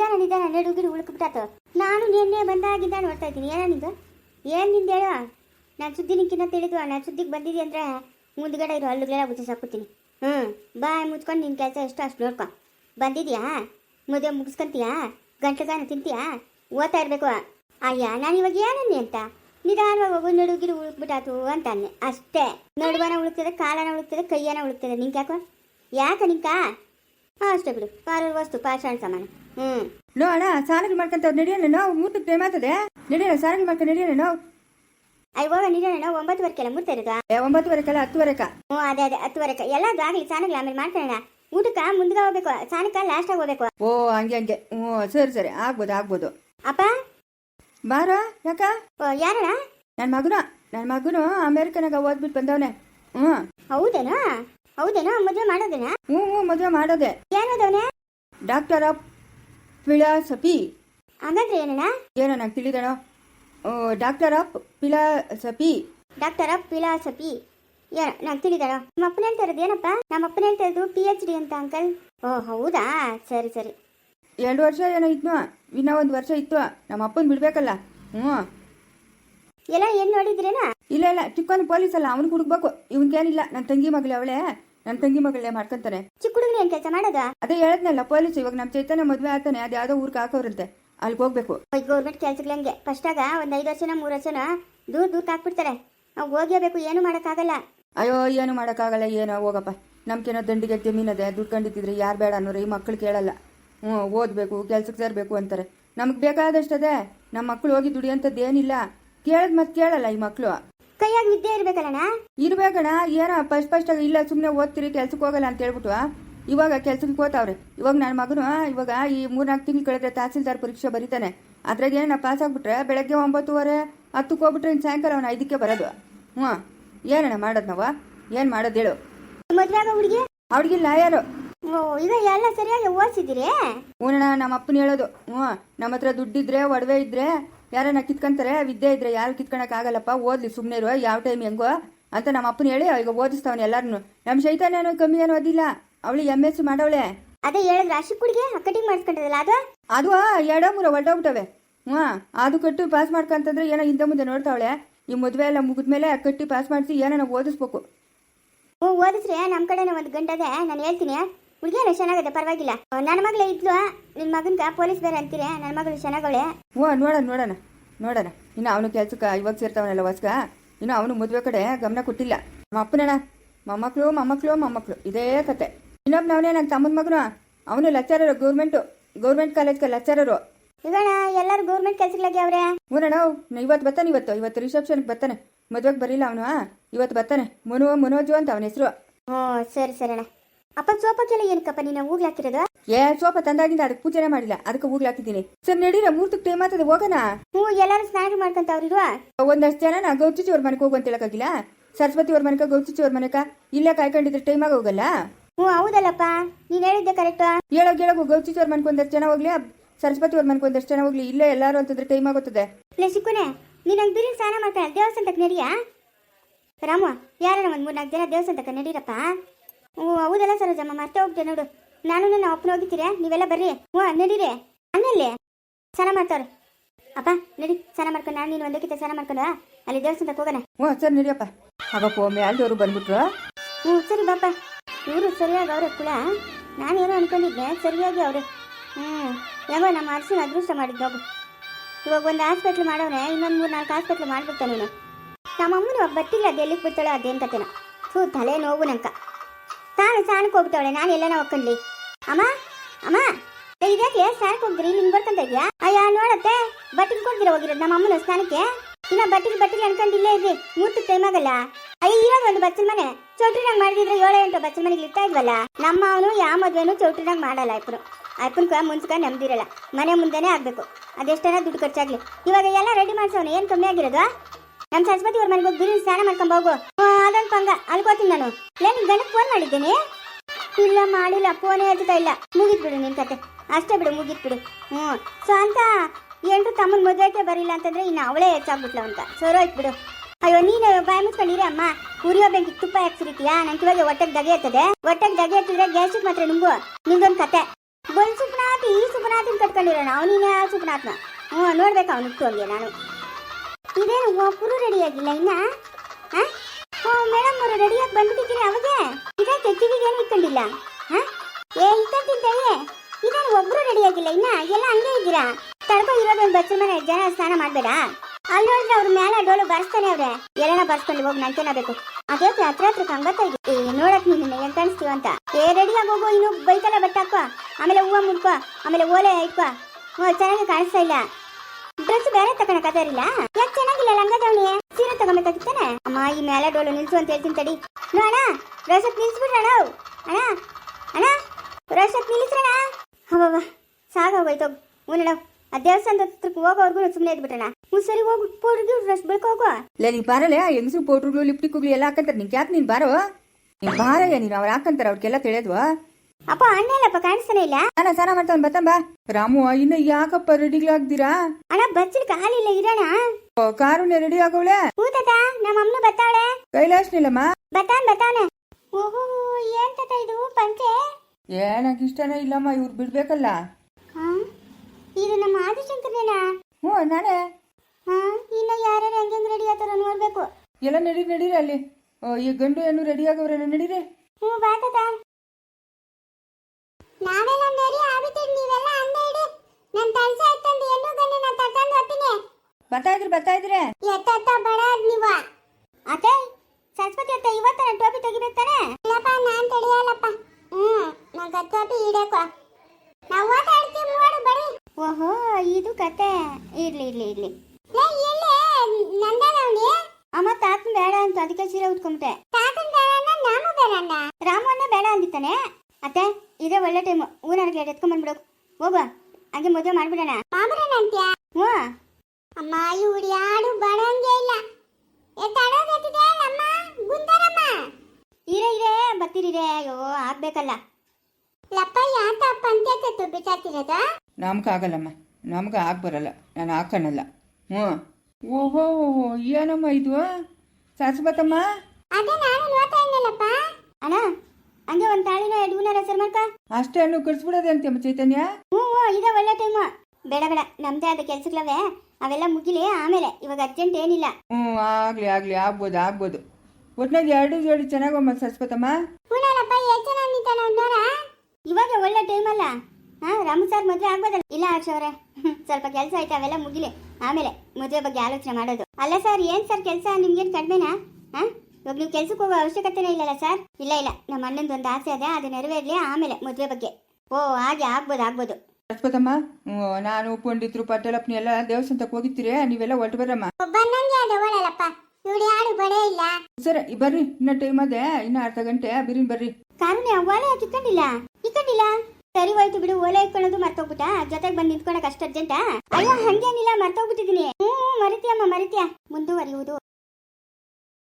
ನಿಧಾನ ನಿಧಾನ ನಡುಗಿರಿ ಉಳ್ಕೊಬಿಟ್ಟಾತು ನಾನು ನಿನ್ನೆ ಬಂದಾಗಿಂದ ನೋಡ್ತಾ ಇದ್ದೀನಿ. ಏನೋ ನಿಂದು? ಏನು ನಿಂದು ಹೇಳುವ? ಸುದ್ದಿ ನಿಂಕಿನ ತಿಳಿದು, ನಾನು ಸುದ್ದಿಗೆ ಬಂದಿದ್ದೆ ಅಂದ್ರೆ ಮುಂದ್ಗಡೆ ಇರೋ ಹಲ್ಲುಗಳೆಲ್ಲ ಮುಚ್ಚಿಸಾಕ್ಬಿಡ್ತೀನಿ ಹ್ಞೂ ಬಾಯ್ ಮುಚ್ಕೊಂಡು ನಿನ್ನ ಕೆಲಸ ಎಷ್ಟು ಅಷ್ಟು ನೋಡ್ಕೊ. ಬಂದಿದ್ಯಾ? ಮದುವೆ ಮುಗಿಸ್ಕೊಂತೀಯಾ? ಗಂಟೆಗಾನ ತಿಂತೀಯಾ? ಓದ್ತಾ ಇರಬೇಕು. ಅಯ್ಯ, ನಾನು ಇವಾಗ ಏನನ್ನಿ ಅಂತ? ನಿಧಾನವಾಗಿ ಹೋಗು ನಡುಗಿರು ಉಳುಕ್ಬಿಟ್ಟಾತು ಅಂತ ಅನ್ನೆ ಅಷ್ಟೇ. ನಡುವನ ಉಳುಕ್ತದೆ ಕಾಲನ ಉಳುಕ್ತದೆ ಕೈಯನ ಉಳುಕ್ತದೆ. ನಿಂಗೆ ಯಾಕೋ ನಿಂಕ ಹಾಂ ಅಷ್ಟೇ ಬಿಡು. ಪಾರ್ವರ್ ವಸ್ತು, ಪಾಷಾಣ ಸಾಮಾನು. ಹ್ಞೂ ನೋ ಅಣ್ಣ ಸಾರಿಗೆ ಮಾಡ್ಕೊಂತ ನಡಿಯೋಣ ನಾವು ಮೂರ್ತಕ್ಕೆ ಟೈಮ್ ಆಗ್ತದೆ. ನಡಿಯೋಣ ಸಾರಿಗೆ ಮಾಡ್ಕೊಂಡು ನಡೆಯೋಣ ನಾವು ಅಯ್ಯ ಹೋಗ ನಿಧಾನ ಒಂಬತ್ತುವರೆಗೆಲ್ಲ ಮುಟ್ತಾ ಇರೋದು ಏ, ಒಂಬತ್ತುವರೆ ಕಲ್ಲ ಹತ್ತುವರೆಕ. ಹ್ಞೂ ಅದೇ ಅದೇ ಹತ್ತುವರೆಗೆ ಎಲ್ಲದು ಆಗಲಿ ಸಾನಗಳು ಆಮೇಲೆ ಮಾಡ್ಕೊಳ್ಳೋಣ ಊಟಕ್ಕೆ ಮುಂದೆ ಹೋಗ್ಬೇಕು ಸಾನಕ ಲಾಸ್ಟ್ ಆಗಿ ಹೋಗ್ಬೇಕು. ಓ ಹಂಗೆ ಹಂಗೆ. ಹ್ಞೂ ಸರಿ ಸರಿ. ಆಗ್ಬೋದು ಆಗ್ಬೋದು. ಅಪ್ಪ? ಬಾರ ಯಾಕ? ಓ ಯಾರಣ ನನ್ನ ಮಗನ ನನ್ನ ಮಗನು ಅಮೇರಿಕನಾಗ ಓದ್ಬಿಟ್ಟು ಬಂದವನೆ. ಹ್ಞೂ. ಹೌದೇನಾ? ಹೌದೇನೋ ಮದುವೆ ಮಾಡೋದೇನಾ? ಹ್ಞೂ ಹ್ಞೂ ಮದುವೆ ಮಾಡೋದೆ. ಏನದವನೇ ಡಾಕ್ಟರ್ ಆಫ್ ಫಿಲಾಸಫಿ ಹಾಗಾದ್ರೆ ಏನಣ್ಣ? ಏನೋ ನಂಗೆ ತಿಳಿದಣೋ. Doctor of philosophy doctor of ಏನೋ ನಂಗೆ ತಿಳಿದಣ. ನಮ್ಮ ಅಪ್ಪನ ಹೇಳ್ತಾ ಇರೋದು ಏನಪ್ಪ? ನಮ್ಮ ಅಪ್ಪನ ಹೇಳ್ತಾ ಇರೋದು ಪಿ ಎಚ್ ಡಿ ಅಂತ ಅಂಕಲ್. ಓ ಹೌದಾ? ಸರಿ ಸರಿ. ಎರಡು ವರ್ಷ ಏನೋ ಇದ್ನು. ಇನ್ನೂ ಒಂದು ವರ್ಷ ಇತ್ತು. ನಮ್ಮ ಅಪ್ಪನ ಬಿಡ್ಬೇಕಲ್ಲ. ಹ್ಞೂ. ಎಲ್ಲ ಏನು ನೋಡಿದ್ರೇನಾ? ಇಲ್ಲ ಇಲ್ಲ. ಚಿಕ್ಕವನು ಪೊಲೀಸ್ ಅಲ್ಲ ಅವನಿಗೆ ಹುಡುಕ್ಬೇಕು. ಇವನ್ಗೇನಿಲ್ಲ. ನನ್ನ ತಂಗಿ ಮಗಳು ಅವಳೆ. ನನ್ನ ತಂಗಿ ಮಗಳೇ ಮಾಡ್ಕೊಂತಾನೆ. ಚಿಕ್ಕ ಹುಡುಗನೇ ಏನು ಕೆಲಸ ಮಾಡೋದ? ಅದೇ ಹೇಳದ್ನಲ್ಲ ಪೊಲೀಸ್ ಇವಾಗ ನಮ್ಮ ಚೈತನ್ಯ ಮದುವೆ ಆತಾನೆ ಅದು ಯಾವ್ದೋ ಊರಿಗೆ ಹಾಕೋರಂತೆ. ಅಲ್ಲಿಗೆ ಹೋಗ್ಬೇಕು. ಗೌರ್ಮೆಂಟ್ ಕೆಲ್ಸಗಳಂಗೆ ಹಂಗೆ. ಆಗ ಒಂದ್ ಐದು ವರ್ಷನ ಮೂರು ವರ್ಷನ ದೂರ ದೂರ ಹಾಕ್ಬಿಡ್ತಾರೆ ನಾವು ಹೋಗೇಬೇಕು ಏನು ಮಾಡೋಕ್ಕಾಗಲ್ಲ. ಅಯ್ಯೋ ಏನು ಮಾಡೋಕ್ಕಾಗಲ್ಲ ಏನೋ ಹೋಗಪ್ಪ. ನಮ್ಗೇನೋ ದಂಡಿಗೆ ಜಮೀನದೆ ದುಡ್ಡು ಕಂಡಿತ್ತಿದ್ರೆ ಯಾರು ಬೇಡ ಅನ್ನೋರು ಈ ಮಕ್ಳು ಕೇಳಲ್ಲ. ಹ್ಞೂ ಓದಬೇಕು ಕೆಲ್ಸಕ್ಕೆ ಸೇರಬೇಕು ಅಂತಾರೆ. ನಮಗೆ ಬೇಕಾದಷ್ಟದೆ ನಮ್ಮ ಮಕ್ಕಳು ಹೋಗಿ ದುಡಿಯೋಂಥದ್ದು ಏನಿಲ್ಲ ಕೇಳದ್ ಮತ್ತೆ ಕೇಳಲ್ಲ ಈ ಮಕ್ಕಳು ಕೈಯಾಗ ವಿದ್ಯೆ ಇರ್ಬೇಕಲ್ಲಣ್ಣ? ಇರ್ಬೇಕಣ ಏನ ಫಸ್ಟ್ ಫಸ್ಟ್ ಇಲ್ಲ ಸುಮ್ಮನೆ ಓದ್ತೀರಿ ಕೆಲ್ಸಕ್ಕೆ ಹೋಗಲ್ಲ ಅಂತ ಹೇಳ್ಬಿಟ್ಟು ಇವಾಗ ಕೆಲ್ಸಕ್ಕೆ ಹೋತಾವ್ರೆ. ಇವಾಗ ನನ್ನ ಮಗನು ಇವಾಗ ಈ ಮೂರ್ನಾಲ್ಕು ತಿಂಗಳು ಕಳೆದ್ರೆ ತಹಸೀಲ್ದಾರ್ ಪರೀಕ್ಷೆ ಬರೀತಾನೆ. ಅದ್ರಾಗ ಏನ ಪಾಸ್ ಆಗ್ಬಿಟ್ರೆ ಬೆಳಗ್ಗೆ ಒಂಬತ್ತುವರೆ ಹತ್ತಕ್ಕೆ ಹೋಗ್ಬಿಟ್ರೆ ಇನ್ನು ಸಾಯಂಕಾಲ ಅವನು ಐದಕ್ಕೆ ಬರೋದು. ಹ್ಞೂ ಏನಣ್ಣ ಮಾಡೋದು ನಾವು? ಏನು ಮಾಡೋದು ಹೇಳು. ಮದುವೆ ಹುಡುಗಿ? ಅವ್ರಿಗೆ ಲಾಯರು ಓ ಈಗ ಎಲ್ಲ ಸರಿಯಾಗಿ ಓದಿಸಿದಿರಿ ಹ್ಞೂ ನಮ್ಮ ಅಪ್ಪನ ಹೇಳೋದು. ಹ್ಞೂ ನಮ್ಮ ಹತ್ರ ದುಡ್ಡಿದ್ರೆ ಒಡವೆ ಇದ್ರೆ ಯಾರನ್ನ ಕಿತ್ಕೊಂತಾರೆ ವಿದ್ಯೆ ಇದ್ರೆ ಯಾರು ಕಿತ್ಕೊಳಕ್ ಆಗಲ್ಲಪ್ಪ ಓದ್ಲಿ ಸುಮ್ಮನೆ ಇರೋ ಯಾವ ಟೈಮ್ ಹೆಂಗೋ ಅಂತ ನಮ್ಮ ಅಪ್ಪನ ಹೇಳಿ ಈಗ ಓದಿಸ್ತಾವನೆ ಎಲ್ಲಾರನು. ನಮ್ಮ ಶೈತಾನೇನೋ ಕಮ್ಮಿ ಏನೋ ಓದಿಲ್ಲ ಅವಳು ಎಂ ಎಸ್ ಮಾಡವಳೆ. ಅದೇ ಹೇಳಿದ್ರೆ ಅಶಿ ಕುಡಿಗೆ ಕಟಿಂಗ್ ಮಾಡಿಸ್ಕೊಂಡಿದ್ದಲ್ಲ ಅದು? ಅದು ಎರಡೋ ಮೂರ ಹೊರಟೋಗ್ಬಿಟ್ಟವೆ ಹ್ಞೂ ಅದು ಕಟ್ಟು ಪಾಸ್ ಮಾಡ್ಕಂತಂದ್ರೆ ಏನೋ ಹಿಂದೆ ಮುಂದೆ ನೋಡ್ತಾವಳೆ. ಈ ಮದುವೆ ಎಲ್ಲ ಮುಗಿದ್ಮೇಲೆ ಕಟ್ಟಿ ಪಾಸ್ ಮಾಡಿಸಿ ಏನೋ ಓದಿಸ್ಬೇಕು. ಹ್ಞೂ ಓದಿಸ್ರಿ ನಮ್ಮ ಕಡೆನೇ ಒಂದು ಗಂಟೆಗೆ ನಾನು ಹೇಳ್ತೀನಿ. ಹುಡುಗಿಯಲ್ಲ ಚೆನ್ನಾಗತ್ತೆ ಪರವಾಗಿಲ್ಲ. ನನ್ನ ಮಗಳೇ ಇದ್ಲು ನಿನ್ನ ಮಗನ್ಗ ಪೊಲೀಸ್ ಬೇರೆ ಅಂತೀರಿ ನನ್ನ ಮಗಳು ಚೆನ್ನಾಗವಳೆ. ಹ್ಞೂ ನೋಡೋಣ ನೋಡೋಣ ನೋಡೋಣ. ಇನ್ನು ಅವನು ಕೆಲ್ಸಕ್ಕೆ ಇವಾಗ ಸೇರ್ತಾವನಲ್ಲ ಹೊಸ್ಗ. ಇನ್ನು ಅವನು ಮದುವೆ ಕಡೆ ಗಮನ ಕೊಟ್ಟಿಲ್ಲ. ನಮ್ಮ ಅಪ್ಪನಣ್ಣ ಮೊಮ್ಮಕ್ಕಳು ಮೊಮ್ಮಕ್ಕಳು ಮೊಮ್ಮಕ್ಕಳು ಇದೇ ಕತೆ. ಇನ್ನೊಬ್ಬ ಅವನೇ ನನ್ನ ತಮ್ಮನ ಮಗನು ಅವನು ಲೆಕ್ಚರರು ಗೌರ್ಮೆಂಟು ಗೌರ್ಮೆಂಟ್ ಕಾಲೇಜ್ಗೆ ಲೆಕ್ಚರರು ಇವಣ್ಣ ಎಲ್ಲರೂ ಗೌರ್ಮೆಂಟ್ ಕೆಲ್ಸಗಳಿಗೆ ಅವ್ರೆ? ಹ್ಞೂನಣ್ಣ ಇವತ್ತು ಬರ್ತಾನೆ ಇವತ್ತು ಇವತ್ತು ರಿಸೆಪ್ಷನ್ಗೆ ಬರ್ತಾನೆ. ಮದುವೆಗೆ ಬರಲಿಲ್ಲ ಅವನು ಇವತ್ತು ಬರ್ತಾನೆ. ಮನು ಮನೋಜು ಅಂತ ಅವನ ಹೆಸರು. ಹ್ಞೂ ಸರಿ ಸರಿ ಅಣ್ಣ. ಅಪ್ಪ ಸೋಪಕ್ಕೆಲ್ಲ ಏನಕ್ಕಪ್ಪ ನೀನು ಹೋಗ್ಲಾಕಿರೋದು ಏ ಸೋಪ ತಂದಾಗಿಂದ ಅದಕ್ಕೆ ಪೂಜೆನೇ ಮಾಡಿಲ್ಲ. ಅದಕ್ಕೆ ಹೋಗ್ಲಾಕಿದ್ದೀನಿ ಸರ್ ನಡೀರ ಮೂರ್ತಕ್ಕೆ ಟೈಮ್ ಆಗ್ತದೆ ಹೋಗೋಣ. ಹ್ಞೂ ಎಲ್ಲರೂ ಸ್ನಾನ ಮಾಡ್ಕೊಂತವ್ರಿರುವ? ಒಂದಷ್ಟು ಜನ ನಾ ಗೌಚಿಚಿ ಅವ್ರ ಮನೆಗೆ ಹೋಗು ಅಂತ ಹೇಳಕ್ಕಾಗಿಲ್ಲ? ಸರಸ್ವತಿ ಅವ್ರ ಮನೆಕ ಗೌಚಿಚಿ ಅವ್ರ ಮನೆಕ? ಇಲ್ಲೇ ಕಾಯ್ಕೊಂಡಿದ್ರೆ ಟೈಮ್ ಆಗ ಹೋಗಲ್ಲ? ಹ್ಞೂ ಹೌದಲ್ಲಪ್ಪ. ನೀನು ಹೇಳಿದ್ದೆ ಕರೆಕ್ಟ್ ಹೇಳೋ ಹೇಳೋ ಗೌಚಿಚಿ ಅವ್ರ ಮನೆಗೆ ಒಂದಷ್ಟು ಜನ ಹೋಗ್ಲಿ ಸರಸ್ವತಿ ಅವ್ರ ಮನೆಗೆ ಒಂದಷ್ಟು ಜನ ಹೋಗ್ಲಿ ಇಲ್ಲೇ ಎಲ್ಲಾರು ಅಂತಂದ್ರೆ ಟೈಮ್ ಆಗುತ್ತದೆ ಲೇ ಸಿಕ್ಕುನೆ ನೀನು ಹಂಗೆ ಬಿರಿ ಸ್ನಾನ ಮಾಡ್ತಾ ದೇವಸ್ಥಾನಕ್ಕೆ ನಡಿಯಾ? ರಾಮ ಯಾರು ಒಂದು ಮೂರ್ನಾಲ್ಕು ಜನ ದೇವಸ್ಥಾನಕ್ಕೆ ನಡೀರಪ್ಪ? ಹ್ಞೂ ಹೌದಲ್ಲ ಸರೋಜಮ್ಮ ಮತ್ತೆ ಹೋಗ್ತೆ ನೋಡು. ನಾನು ನನ್ನ ಅಪ್ಪನ ಹೋಗಿದ್ದೀರಾ? ನೀವೆಲ್ಲ ಬರ್ರಿ. ಹ್ಞೂ ನಡೀರಿ. ಅನ್ನಲ್ಲಿ ಸ್ನಾನ ಮಾಡ್ತಾವ್ರೆ. ಅಪ್ಪ ನಡಿ ಸ್ನಾನ ಮಾಡ್ಕೊಂಡು ನಾನು ನೀನು ಒಂದಕ್ಕಿಂತ ಸ್ನಾನ ಮಾಡ್ಕೊಂಡು ಅಲ್ಲಿ ದೇವಸ್ಥಾನಕ್ಕೆ ಹೋಗೋಣ. ಹ್ಞೂ ಸರ್ ನಡಿಯಪ್ಪ ಆಗಪ್ಪ ಅಲ್ಲಿವರು ಬಂದ್ಬಿಟ್ರು. ಹ್ಞೂ ಸರಿ ಬಾಪ ಇವರು ಸರಿಯಾಗಿ ಅವ್ರ ಕುಲ. ನಾನೇನೋ ಅನ್ಕೊಂಡಿದ್ದೆ ಸರಿಯಾಗಿ ಅವ್ರೆ. ಹ್ಞೂ ಯಾವ ನಮ್ಮ ಅರ್ಸಿನ ಅದೃಷ್ಟ ಮಾಡಿದ್ದು ಹೋಗು. ಇವಾಗ ಒಂದು ಹಾಸ್ಪಿಟ್ಲ್ ಮಾಡವ್ರೆ ಇನ್ನೊಂದು ಮೂರು ನಾಲ್ಕು ಹಾಸ್ಪಿಟ್ಲ್ ಮಾಡ್ಬಿಡ್ತಾನೆ ನೀನು ನಮ್ಮ ಅಮ್ಮನ ಬಟ್ಟಿಲ್ಲ ಅದು ಎಲ್ಲಿಗೆ ಬಿಡ್ತಾಳೆ ಅದೇನು ಕತೆನ ಥೂ ತಲೆ ನೋವು ನಂಕ. ತಾನು ಸ್ನಾನಕ್ಕೆ ಹೋಗ್ತಾವಳೆ ನಾನು ಎಲ್ಲನ ಹೋಗ್ಕೊಂಡ್ಲಿ ಅಮ್ಮ ಅಮ್ಮ ಇದ್ಯಾಕೆ ಸ್ನಾನಕ್ಕೆ ಹೋಗ್ತೀರಿ ನಿಂಗೆ ಬರ್ಕೊಂತ ಇದ್ಯಾ? ಅಯ್ಯ, ನೋಡತ್ತೆ ಬಟ್ಟಿಗೆ ಕೊಡ್ತೀರ ಹೋಗಿರೋದು ನಮ್ಮ ಅಮ್ಮನ ಸ್ನಾನಕ್ಕೆ? ಇನ್ನ ಬಟ್ಟಿಗೆ ಬಟ್ಟಿಗೆ ಅನ್ಕೊಂಡಿಲ್ಲ ಇರ್ರಿ ಮೂರ್ತಿ ಟೈಮ್ ಆಗಲ್ಲ. ಅಯ್ಯ ಇವಾಗ ಒಂದು ಬಚ್ಚನ ಮನೆ. ಚೌಟ್ರಿನಾಗ ಮಾಡಿದ್ರೆ ಏಳು ಎಂಟು ಬಚ್ಚನ ಮನೆಗೆ ಇರ್ತಾ ಇದ್ವಲ್ಲ ನಮ್ಮ ಅವನು ಯಾವ ಮದ್ವೆನೂ ಚೌಟ್ರಿನಾಗ ಮಾಡಲ್ಲ ಆಯ್ಪನು ಅಪ್ಪನ ಕ ಮುಂಚಕ ನೆಮ್ಮದಿರಲ್ಲ ಮನೆ ಮುಂದೆನೇ ಆಗ್ಬೇಕು. ಅದೆಷ್ಟನ ದುಡ್ಡು ಖರ್ಚಾಗ್ಲಿ. ಇವಾಗ ಎಲ್ಲ ರೆಡಿ ಮಾಡ್ಸೋನು, ಏನ್ ಕಮ್ಮಿ ಆಗಿರೋದು ನಮ್ಮ ಸರಸ್ವತಿ ಅವ್ರ ಮನೆಗೆ ಹೋಗಿ ಬಿರಿ ಸ್ನಾನ ಮಾಡ್ಕೊಂಬೋಗು ಅದೊಂದು ಪಂಗ ಅಲ್ಕೋತೀನಿ ನಾನು. ನಾನು ಗಣಕ್ಕೆ ಫೋನ್ ಮಾಡಿದ್ದೀನಿ? ಇಲ್ಲ ಮಾಡಿಲ್ಲ ಫೋನೇ ಹೇಳ್ತಾ ಇಲ್ಲ. ಮುಗಿದ್ ಬಿಡು ನಿನ್ ಕತೆ. ಅಷ್ಟೇ ಬಿಡು, ಮುಗಿತ್ ಬಿಡು. ಹ್ಞೂ. ಸೊ ಅಂತ ಎಂಟು ತಮ್ಮನ ಮದುವೆಗೆ ಬರಿಲ್ಲ ಅಂತಂದ್ರೆ ಇನ್ನು ಅವಳೇ ಹೆಚ್ಚಾಗ್ಬಿಟ್ಲ ಅಂತ. ಸರೋಯ್ತು ಬಿಡು. ಅಯ್ಯೋ, ನೀನು ಬಾಯಿ ಮುಚ್ಕೊಂಡಿರಿ ಅಮ್ಮ. ಉರಿಯೋ ಬೆಂಕಿ ತುಪ್ಪ ಹಾಕ್ಸಿರ್ತೀಯಾ? ನಂಗೆ ಇವಾಗ ಹೊಟ್ಟೆಗೆ ದಗೆ ಎತ್ತದೆ. ಹೊಟ್ಟೆಗೆ ದಗೆ ಎತ್ತಿದ್ರೆ ಗ್ಯಾಸ್ಟಿಕ್ ಮಾತ್ರ ನಿಮ್ಗು ನಿಂದೊಂದು ಕತೆ. ಬಲ್ ಸುಪ್ನಾಥ್, ಈ ಸುಪ್ನಾಥಿನ ಕಟ್ಕೊಂಡಿರೋಣ. ಅವನಿನ ಸುಪ್ನಾಥ್ನ? ಹ್ಞೂ, ನೋಡ್ಬೇಕು ಅವನು ಹಂಗೆ ನಾನು. ಇದೇನು ಒಬ್ಬರು ರೆಡಿ ಆಗಿಲ್ಲ ಇನ್ನ? ಆ? ಮೇಡಮ್ ಅವರು ರೆಡಿಯಾಗಿ ಬಂದ್ಬಿಟ್ಟಿದ್ದೀರಿ ಅವಾಗೆ? ಇದಕ್ಕೆ ಕಿವಿಗೆ ಏನು ಇಟ್ಕೊಂಡಿಲ್ಲ? ಏ ಇಕ್ಕಂತಿದ್ದೆ ಇದನ್ನ ಒಬ್ರು ರೆಡಿಯಾಗಿಲ್ಲ ಇನ್ನ ಎಲ್ಲ ಹಂಗೆ ಇದ್ದೀರಾ? ತಡ್ಕೊ ಇರೋದೊಂದು ಬಚ್ಚ ಮನೆ, ಜನ ಸ್ನಾನ ಮಾಡಬೇಡ? ಅಲ್ಲಿ ನೋಡಿದ್ರೆ ಅವ್ರ ಮೇಲೆ ಡೋಲು ಬರ್ಸ್ತಾನೆ ಅವ್ರೆ. ಎಲ್ಲನ ಬರ್ಸ್ಕೊಂಡು ಹೋಗಿ ನಂತೇನ ಬೇಕು ಅದೇ ಹತ್ರ ಹತ್ರ ಕಂಬತ್ತಾ ಇದೆ ನೋಡಕ್ ನೀನು ಹೆಂಗ್ ಕಾಣಿಸ್ತೀವ ಅಂತ. ಏ ರೆಡಿಯಾಗಿ ಹೋಗು, ಇನ್ನು ಬೈತಲ್ಲ ಬಟ್ಟೆ ಆಮೇಲೆ ಹೂವ ಮುಡ್ಕೋ ಆಮೇಲೆ ಓಲೆ ಇಟ್ಕೋ. ಹ್ಞೂ ಚೆನ್ನಾಗಿ ಕಾಣಿಸ್ತಾ ಇಲ್ಲ. ಡ್ರೆಸ್ ಬೇರೆ ತಗೊಳಕ್ ಅದರಿಲ್ಲ ಯಾಕೆ ಚೆನ್ನಾಗಿಲ್ಲ ಲಂಗ ದಾವಣಿ ಸೀರೆ ತಗೊಬೇಕಾಗಿತ್ತಾನೆ ಅಮ್ಮ, ಈ ಮೇಲೆ ಡೋಲು ನಿಲ್ಸು ಅಂತ ಹೇಳ್ತೀನಿ ತಡಿ. ನೋ ಅಣ್ಣ, ರೋಷಕ್ ನಿಲ್ಸ್ಬಿಡ್ರಣ ಅಣ್ಣ ಅಣ್ಣ, ರೋಷಕ್ ನಿಲ್ಲಿಸ್ರಣ. ಹವ್ವ ಸಾಗೋಗೋಯ್ತು ಹ್ಞೂ ಆ ದೇವಸ್ಥಾನದ ಹತ್ರಕ್ಕೆ ಹೋಗೋವರೆಗೂ ಸುಮ್ಮನೆ ಇದ್ಬಿಟ್ರಣ. ಹ್ಞೂ ಸರಿ ಹೋಗು ಪೌಡ್ರಿಗೆ ಡ್ರೆಸ್ ಬೆಳ್ಕೊ ಹೋಗು. ಲೇ ನೀ ಬಾರಲೆ ಹೆಂಗಸು ಪೌಡ್ರುಗಳು ಲಿಪ್ಟಿಕ್ಗಳು ಎಲ್ಲ ಹಾಕಂತಾರೆ. ನಿಂಗೆ ಯಾಕೆ ನೀನು ಬಾರೋ? ನೀನು ಬಾರಯ್ಯ ನೀನು, ಅವ್ರು ಹಾಕಂತಾರೆ, ಅವ್ರಿಗೆಲ್ಲ ತಿಳಿದ್ವಾ? ಅಪ್ಪ ಅಣ್ಣ ಇಲ್ಲಪ್ಪ ಕಾಣಿಸ್ತಾನೆ ಇಲ್ಲ? ನಾನು ಸ್ನಾನ ಮಾಡ್ತಾನೆ ಬತ್ತಂಬ ರಾಮು ಇನ್ನ ಯಾಕಪ್ಪ ರೆಡಿಗಳಾಗ್ದಿರಾ ಅಣ್ಣ ಬಚ್ಚಲಿಕ್ಕೆ ಹಾಲಿಲ್ಲ ಇರೋಣ ಓ ಕಾರುಣ್ಯ ರೆಡಿ ಆಗವಳೆ? ಹ್ಞೂ ತಾತ ನಮ್ಮ ಅಮ್ಮನು ಬತ್ತಾವಳೆ ಕೈಲಾಶ್ ನಿಲ್ಲಮ್ಮ ಬತ್ತಾನ್ ಬತ್ತಾವನೆ ಓಹೋ ಏನ್ ತಾತ ಇದು ಪಂಚೆ? ಏ ನಂಗೆ ಇಷ್ಟನೇ ಇಲ್ಲಮ್ಮ ಇವ್ರು ಬಿಡ್ಬೇಕಲ್ಲ. ಹಾ ಇದು ನಮ್ಮ ಆದಿಶಂಕರ್ನೇನಾ? ಹ್ಞೂ ನಾನೇ. ಹಾ ಇನ್ನು ಯಾರ್ಯಾರು ಹೆಂಗೆಂಗ್ ರೆಡಿ ಆತಾರ ನೋಡ್ಬೇಕು. ಎಲ್ಲ ನಡಿ ನಡೀರಿ ಅಲ್ಲಿ. ಓ, ಈ ಗಂಡು ಹೆಣ್ಣು ರೆಡಿ ಆಗವ್ರೆ ನಡೀರಿ. ಹ್ಞೂ ಬಾ ತಾತ. ನಾವೆಲ್ಲ ನೆರಿ ಆಗ್ಬಿಟ್ಟಿದ್ ನೀವೆಲ್ಲ ಅಂದ ಇಡಿ. ನನ್ ತಲೆ ಎತ್ತಂದು ಎಲ್ಲೂ ಗಂಡು ನಾ ತಟ್ಟಂದು ಹೊತ್ತೀನಿ ಬರ್ತಾ ಇದ್ರಿ ಬರ್ತಾ ಇದ್ರೆ. ಎತ್ತ ಬಡ ನೀವ. ಅತ್ತೆ ಸರಸ್ವತಿ ಅತ್ತ ಇವತ್ತ ನನ್ನ ಟೋಪಿ ತೆಗಿಬೇಕು ತಾನೆ? ಇಲ್ಲಪ್ಪ ನಾನ್ ತಡಿಯಲ್ಲಪ್ಪ ಹ್ಮ್ ನಂಗ ಟೋಪಿ ಇಡಕೋ ನಾವು ಆಡ್ತೀವಿ ಮೂವರು ಬಡಿ. ಓಹೋ ಇದು ಕತೆ. ಇರ್ಲಿ ಇರ್ಲಿ ಇರ್ಲಿ. ಅಮ್ಮ ತಾತನ್ ಬೇಡ ಅಂತ ಅದಕ್ಕೆ ಸೀರೆ ಉಟ್ಕೊಂಬಿಟ್ಟೆ ತಾತನ್ ಬೇಡ ನಾನು ಬೇಡ ರಾಮು ರಾಮಣ್ಣ ಬೇಡ ಅಂದಿತ್ತಾನೆ? ಅತ್ತೆ ಇದೇ ಒಳ್ಳೆ ಟೈಮು ಕೇಳಿ ಎತ್ಕೊಂಡ್ ಬಂದ್ಬಿಡು. ಹೋಗುವ. ಹಂಗೆ ಮದುವೆ ಮಾಡ್ಬಿಡೋಣ. ಹ್ಞೂ. ಅಮ್ಮ ಇವ್ರು ಯಾರು ಬರಂಗೇ ಇಲ್ಲ. ಇರೇ ಇರೇ ಬರ್ತೀರಿರೇ. ಅಯ್ಯೋ ಆಗ್ಬೇಕಲ್ಲ. ಲಪ್ಪ ಯಾತ ಪಂಚಾಯತ್ ಬಿಟ್ಟಾತಿರೋದ ನಮ್ಗಾಗಲ್ಲಮ್ಮ ನಮ್ಗೆ ಆಗ ಬರಲ್ಲ ನಾನು ಹಾಕಣಲ್ಲ ಹ್ಞೂ. ಓಹೋ ಓಹೋ ಏನಮ್ಮ ಇದು? ಸಾಸ್ಬತಮ್ಮ ಅದೇ ನಾನು ನೋಡ್ತಾ ಅಣ್ಣ ಹಂಗೆ ಒಂದ್ ತಾಳಿನ ಹೂನಾರ ಸರ್ ಮಾಡ್ಕ. ಅಷ್ಟೇ ಹಣ್ಣು ಕರ್ಸ್ಬಿಡೋದೆ ಅಂತೆ ಚೈತನ್ಯ? ಹ್ಞೂ ಇದೆ ಒಳ್ಳೆ ಟೈಮ್ ಬೇಡ ಬೇಡ ನಮ್ದೇ ಆದ ಕೆಲ್ಸಗಳವೆ ಅವೆಲ್ಲ ಮುಗಿಲಿ ಆಮೇಲೆ. ಇವಾಗ ಅರ್ಜೆಂಟ್ ಏನಿಲ್ಲ. ಹ್ಞೂ ಆಗ್ಲಿ ಆಗ್ಲಿ ಆಗ್ಬೋದು ಆಗ್ಬೋದು. ಒಟ್ನಾಗ ಎರಡು ಜೋಡಿ ಚೆನ್ನಾಗಮ್ಮ ಸರಸ್ವತಮ್ಮ ಪುನರಪ್ಪ ಎಷ್ಟು ಚೆನ್ನಾಗಿ ನಿಂತಾನ ನೋಡ ಇವಾಗ ಒಳ್ಳೆ ಟೈಮ್ ಅಲ್ಲ. ಹಾ ರಾಮು ಸರ್ ಮದ್ವೆ ಆಗ್ಬೋದಲ್ಲ? ಇಲ್ಲ ಅವರೇ. ಸ್ವಲ್ಪ ಕೆಲಸ ಆಯ್ತು ಅವೆಲ್ಲ ಮುಗಿಲಿ. ಆಮೇಲೆ ಮದುವೆ ಬಗ್ಗೆ ಆಲೋಚನೆ ಮಾಡೋದು. ಅಲ್ಲ ಸರ್ ಏನ್ ಸರ್ ಕೆಲಸ? ನಿಮ್ಗೇನು ಕಡಿಮೆನಾ? ಹಾ? ಇವಾಗ ನೀವು ಕೆಲ್ಸಕ್ಕೆ ಹೋಗೋ ಅವಶ್ಯಕತೆನೇ ಇಲ್ಲಲ್ಲ ಸರ್ ಇಲ್ಲ ಇಲ್ಲ. ನಮ್ಮ ಅಣ್ಣಂದು ಒಂದು ಆಸೆ ಅದೇ ಅದು ನೆರವೇರಲಿ ಆಮೇಲೆ ಮದುವೆ ಬಗ್ಗೆ. ಓ ಹಾಗೆ ಆಗ್ಬೋದು ಆಗ್ಬೋದು. ಹ್ಞೂ ನಾನು ಪಂಡಿತರು ಪಟ್ಟಲಪ್ಪನಿ ಎಲ್ಲ ದೇವಸ್ಥಾನಕ್ಕೆ ಹೋಗಿತ್ತೀರಿ ನೀವೆಲ್ಲ ಹೊರಟು ಇಲ್ಲ. ಸರಿ ಬರ್ರಿ ಇನ್ನೂ ಟೈಮ್ ಅದೇ. ಇನ್ನೂ ಅರ್ಧ ಗಂಟೆ ಬಿರಿನ್ ಬರ್ರಿ. ಕಾರುಣ್ಯ ಓಲೆ ಯಾಕೆ ಇಕ್ಕೊಂಡಿಲ್ಲ ಇಕ್ಕೊಂಡಿಲ್ಲ ಸರಿ ಹೋಯ್ತು ಬಿಡು ಓಲೆ ಇಟ್ಕೊಳ್ಳೋದು ಮರ್ತೋಗ್ಬಿಟ್ಟ. ಜೊತೆಗೆ ಬಂದು ನಿಂತ್ಕೊಳಕ್ ಅಷ್ಟು ಅರ್ಜೆಂಟಾ ಅಯ್ಯೋ ಹಂಗೇನಿಲ್ಲ ಮರ್ತೋಗ್ಬಿಟ್ಟಿದೀನಿ ಹ್ಞೂ ಮರಿತಿಯಮ್ಮ ಮರಿತಿಯ. ಮುಂದುವರಿಯುವುದು.